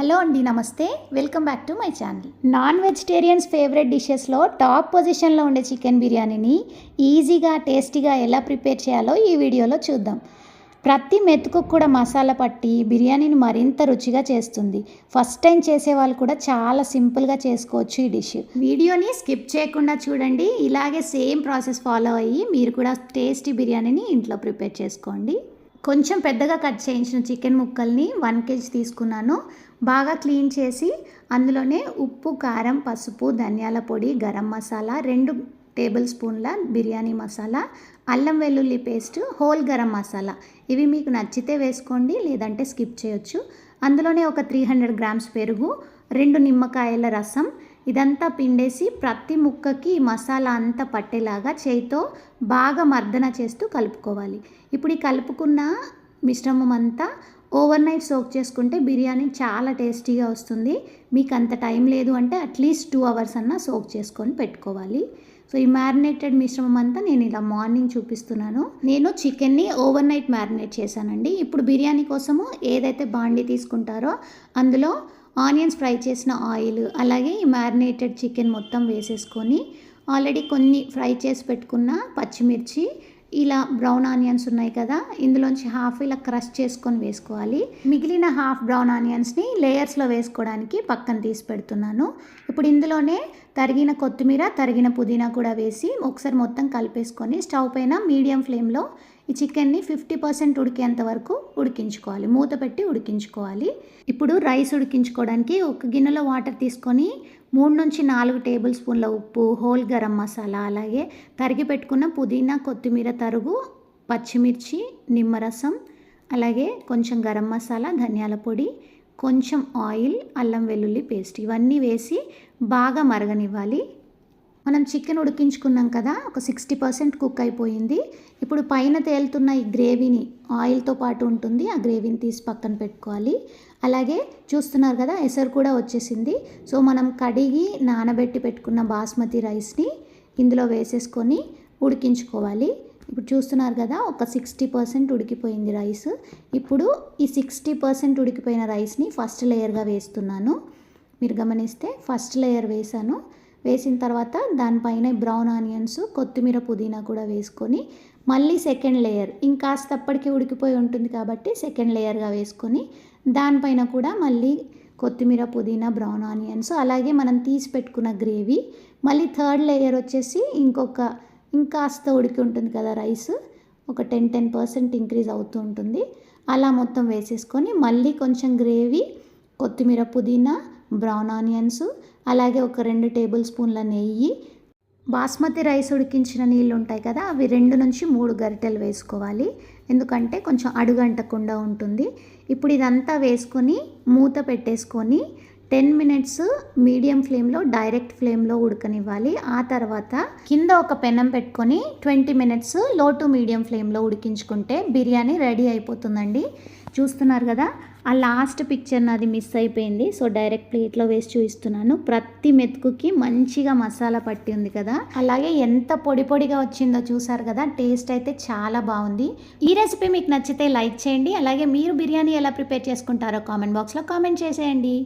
Hello అండి నమస్తే. Welcome back to my channel. Non vegetarians favourite డిషెస్లో top పొజిషన్లో ఉండే చికెన్ బిర్యానీని ఈజీగా టేస్టీగా ఎలా ప్రిపేర్ చేయాలో ఈ వీడియోలో చూద్దాం. ప్రతి మెతుకు కూడా మసాలా పట్టి బిర్యానీని మరింత రుచిగా చేస్తుంది. ఫస్ట్ టైం చేసే వాళ్ళు కూడా చాలా సింపుల్గా చేసుకోవచ్చు ఈ డిష్. వీడియోని స్కిప్ చేయకుండా చూడండి. ఇలాగే సేమ్ ప్రాసెస్ ఫాలో అయ్యి మీరు కూడా టేస్టీ బిర్యానీని ఇంట్లో ప్రిపేర్ చేసుకోండి. కొంచెం పెద్దగా కట్ చేయించిన చికెన్ ముక్కల్ని వన్ కేజీ తీసుకున్నాను. బాగా క్లీన్ చేసి అందులోనే ఉప్పు కారం పసుపు ధనియాల పొడి గరం మసాలా రెండు టేబుల్ స్పూన్ల బిర్యానీ మసాలా అల్లం వెల్లుల్లి పేస్ట్ హోల్ గరం మసాలా. ఇవి మీకు నచ్చితే వేసుకోండి లేదంటే స్కిప్ చేయొచ్చు. అందులోనే ఒక త్రీ హండ్రెడ్ గ్రామ్స్ పెరుగు రెండు నిమ్మకాయల రసం ఇదంతా పిండేసి ప్రతి ముక్కకి మసాలా అంతా పట్టేలాగా చేయితో బాగా మర్దన చేస్తూ కలుపుకోవాలి. ఇప్పుడు ఈ కలుపుకున్న మిశ్రమం అంతా ఓవర్ నైట్ సోక్ చేసుకుంటే బిర్యానీ చాలా టేస్టీగా వస్తుంది. మీకు అంత టైం లేదు అంటే అట్లీస్ట్ టూ అవర్స్ అన్నా సోక్ చేసుకొని పెట్టుకోవాలి. సో ఈ మ్యారినేటెడ్ మిశ్రమం అంతా నేను ఇలా మార్నింగ్ చూపిస్తున్నాను. నేను చికెన్ని ఓవర్ నైట్ మ్యారినేట్ చేశానండి. ఇప్పుడు బిర్యానీ కోసము ఏదైతే బాండి తీసుకుంటారో అందులో ఆనియన్స్ ఫ్రై చేసిన ఆయిల్ అలాగే ఈ మ్యారినేటెడ్ చికెన్ మొత్తం వేసేసుకొని ఆల్రెడీ కొన్ని ఫ్రై చేసి పెట్టుకున్న పచ్చిమిర్చి ఇలా బ్రౌన్ ఆనియన్స్ ఉన్నాయి కదా ఇందులోంచి హాఫ్ ఇలా క్రష్ చేసుకొని వేసుకోవాలి. మిగిలిన హాఫ్ బ్రౌన్ ఆనియన్స్ని లేయర్స్లో వేసుకోవడానికి పక్కన తీసి పెడుతున్నాను. ఇప్పుడు ఇందులోనే తరిగిన కొత్తిమీర తరిగిన పుదీనా కూడా వేసి ఒకసారి మొత్తం కలిపేసుకొని స్టవ్ పైన మీడియం ఫ్లేమ్లో ఈ చికెన్ని ఫిఫ్టీ పర్సెంట్ ఉడికేంత వరకు ఉడికించుకోవాలి. మూత పెట్టి ఉడికించుకోవాలి. ఇప్పుడు రైస్ ఉడికించుకోవడానికి ఒక గిన్నెలో వాటర్ తీసుకొని మూడు నుంచి నాలుగు టేబుల్ స్పూన్ల ఉప్పు హోల్ గరం మసాలా అలాగే తరిగి పెట్టుకున్న పుదీనా కొత్తిమీర తరుగు పచ్చిమిర్చి నిమ్మరసం అలాగే కొంచెం గరం మసాలా ధనియాల పొడి కొంచెం ఆయిల్ అల్లం వెల్లుల్లి పేస్ట్ ఇవన్నీ వేసి బాగా మరగనివ్వాలి. మనం చికెన్ ఉడికించుకున్నాం కదా ఒక సిక్స్టీ పర్సెంట్ కుక్ అయిపోయింది. ఇప్పుడు పైన తేలుతున్న ఈ గ్రేవీని ఆయిల్తో పాటు ఉంటుంది ఆ గ్రేవీని తీసి పక్కన పెట్టుకోవాలి. అలాగే చూస్తున్నారు కదా ఎసరు కూడా వచ్చేసింది. సో మనం కడిగి నానబెట్టి పెట్టుకున్న బాస్మతి రైస్ని ఇందులో వేసేసుకొని ఉడికించుకోవాలి. ఇప్పుడు చూస్తున్నారు కదా ఒక సిక్స్టీ పర్సెంట్ ఉడికిపోయింది రైస్. ఇప్పుడు ఈ సిక్స్టీ పర్సెంట్ ఉడికిపోయిన రైస్ని ఫస్ట్ లేయర్గా వేస్తున్నాను. మీరు గమనిస్తే ఫస్ట్ లేయర్ వేసాను వేసిన తర్వాత దానిపైన బ్రౌన్ ఆనియన్స్ కొత్తిమీర పుదీనా కూడా వేసుకొని మళ్ళీ సెకండ్ లేయర్ ఇంకాస్తప్పటికి ఉడికిపోయి ఉంటుంది కాబట్టి సెకండ్ లేయర్గా వేసుకొని దానిపైన కూడా మళ్ళీ కొత్తిమీర పుదీనా బ్రౌన్ ఆనియన్స్ అలాగే మనం తీసి పెట్టుకున్న గ్రేవీ మళ్ళీ థర్డ్ లేయర్ వచ్చేసి ఇంకొక ఇంకాస్త ఉడికి ఉంటుంది కదా రైస్ ఒక టెన్ టెన్ పర్సెంట్ ఇంక్రీజ్ అవుతూ ఉంటుంది. అలా మొత్తం వేసేసుకొని మళ్ళీ కొంచెం గ్రేవీ కొత్తిమీర పుదీనా బ్రౌన్ ఆనియన్స్ అలాగే ఒక రెండు టేబుల్ స్పూన్ల నెయ్యి. బాస్మతి రైస్ ఉడికించిన నీళ్ళు ఉంటాయి కదా అవి రెండు నుంచి మూడు గరిటెలు వేసుకోవాలి. ఎందుకంటే కొంచెం అడుగంటకుండా ఉంటుంది. ఇప్పుడు ఇదంతా వేసుకొని మూత పెట్టేసుకొని టెన్ మినిట్స్ మీడియం ఫ్లేమ్లో డైరెక్ట్ ఫ్లేమ్లో ఉడకనివ్వాలి. ఆ తర్వాత కింద ఒక పెనం పెట్టుకొని ట్వంటీ మినిట్స్లో టు మీడియం ఫ్లేమ్లో ఉడికించుకుంటే బిర్యానీ రెడీ అయిపోతుందండి. చూస్తున్నారు కదా ఆ లాస్ట్ పిక్చర్ నాది మిస్ అయిపోయింది. సో డైరెక్ట్ ప్లేట్లో వేసి చూపిస్తున్నాను. ప్రతి మెతుకుకి మంచిగా మసాలా పట్టి ఉంది కదా. అలాగే ఎంత పొడి పొడిగా వచ్చిందో చూసారు కదా టేస్ట్ అయితే చాలా బాగుంది. ఈ రెసిపీ మీకు నచ్చితే లైక్ చేయండి. అలాగే మీరు బిర్యానీ ఎలా ప్రిపేర్ చేసుకుంటారో కామెంట్ బాక్స్లో కామెంట్ చేసేయండి.